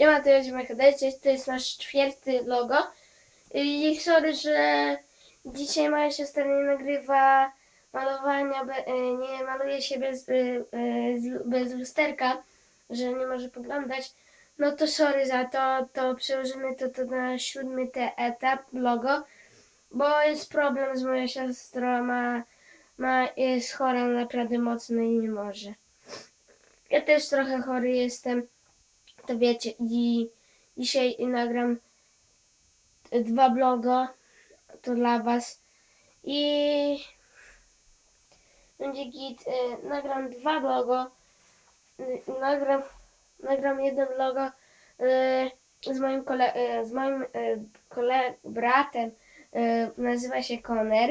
Siema, to jest Mechadecie, to jest nasz czwarty logo. I sorry, że dzisiaj moja siostra nie nagrywa malowania, e, nie maluje się bez, e, e, bez lusterka, że nie może poglądać. No to sorry za to, to przełożymy to, to na siódmy te etap logo, bo jest problem z moją siostrą, ma, ma, jest chora naprawdę mocno i nie może. Ja też trochę chory jestem to wiecie, i dzisiaj nagram dwa bloga, to dla was i będzie git, y, nagram dwa bloga, nagram, nagram jeden logo y, z moim kole, y, z moim y, kole, bratem, y, nazywa się Koner.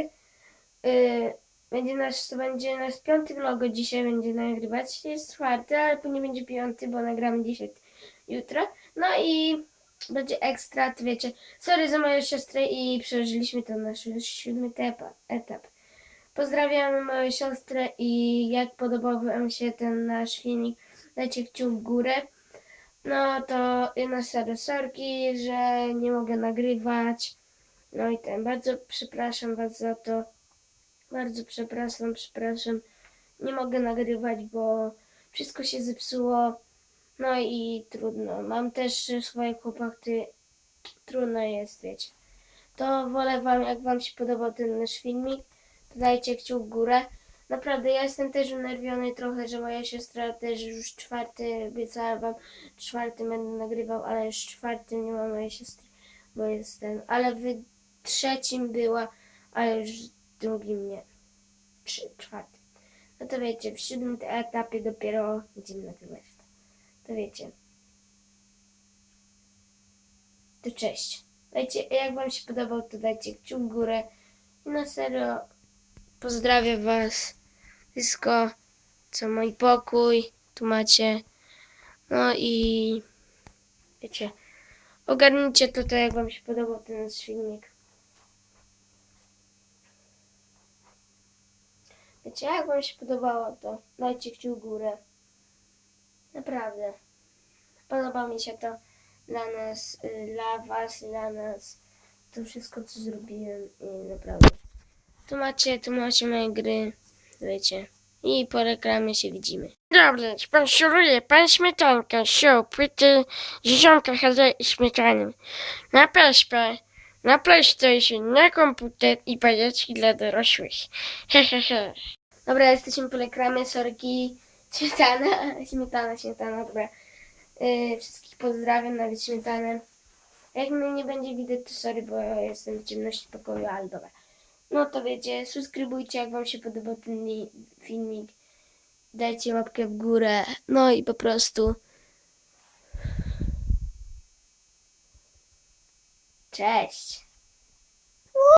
Y, będzie nasz, to będzie nasz piąty logo dzisiaj będzie nagrywać. Jest czwarty, ale później będzie piąty, bo nagramy dzisiaj jutro. No i będzie ekstra, wiecie. Sorry za moją siostrę i przeżyliśmy to nasz już siódmy etap. Pozdrawiam moją siostrę i jak podobał wam się ten nasz filmik, dajcie kciuk w górę. No to sorry, sorki, że nie mogę nagrywać. No i ten, bardzo przepraszam was za to. Bardzo przepraszam, przepraszam. Nie mogę nagrywać, bo wszystko się zepsuło. No i trudno. Mam też swoje kłopoty. Trudno jest, wiecie. To wolę wam, jak wam się podobał ten nasz filmik, to dajcie kciuk w górę. Naprawdę, ja jestem też unerwiony trochę, że moja siostra też już czwarty, obiecałam wam, czwarty będę nagrywał, ale już czwartym nie ma mojej siostry, bo jest ten, ale w trzecim była, ale już drugim nie. Trzy, czwartym. No to wiecie, w siódmym etapie dopiero będziemy nagrywać to. Wiecie. To cześć. Dajcie, jak wam się podobał, to dajcie kciuk w górę. I na serio pozdrawiam was. Wszystko, co mój pokój. Tu macie. No i wiecie, ogarnijcie to, to jak wam się podobał ten nasz filmik. Wiecie, jak wam się podobało, to dajcie kciuk w górę. Naprawdę. Podoba mi się to dla nas, y, dla was, dla nas. To wszystko, co zrobiłem i naprawdę. Tu macie, tu macie moje gry, wiecie. I po reklamie się widzimy. Dobrze, sponsoruje pan Śmietanka, show, płyty Ziomka HD i Śmietany. Na PSP, na PlayStation, na komputer i bajeczki dla dorosłych. Hehehe. Dobra, jesteśmy po reklamie, sorki. Śmietana, śmietana, śmietana, dobra. Yy, wszystkich pozdrawiam, nawet śmietanę. Jak mnie nie będzie widać, to sorry, bo jestem w ciemności pokoju, ale dobra. No to wiecie, subskrybujcie, jak wam się podobał ten filmik. Dajcie łapkę w górę. No i po prostu... Cześć!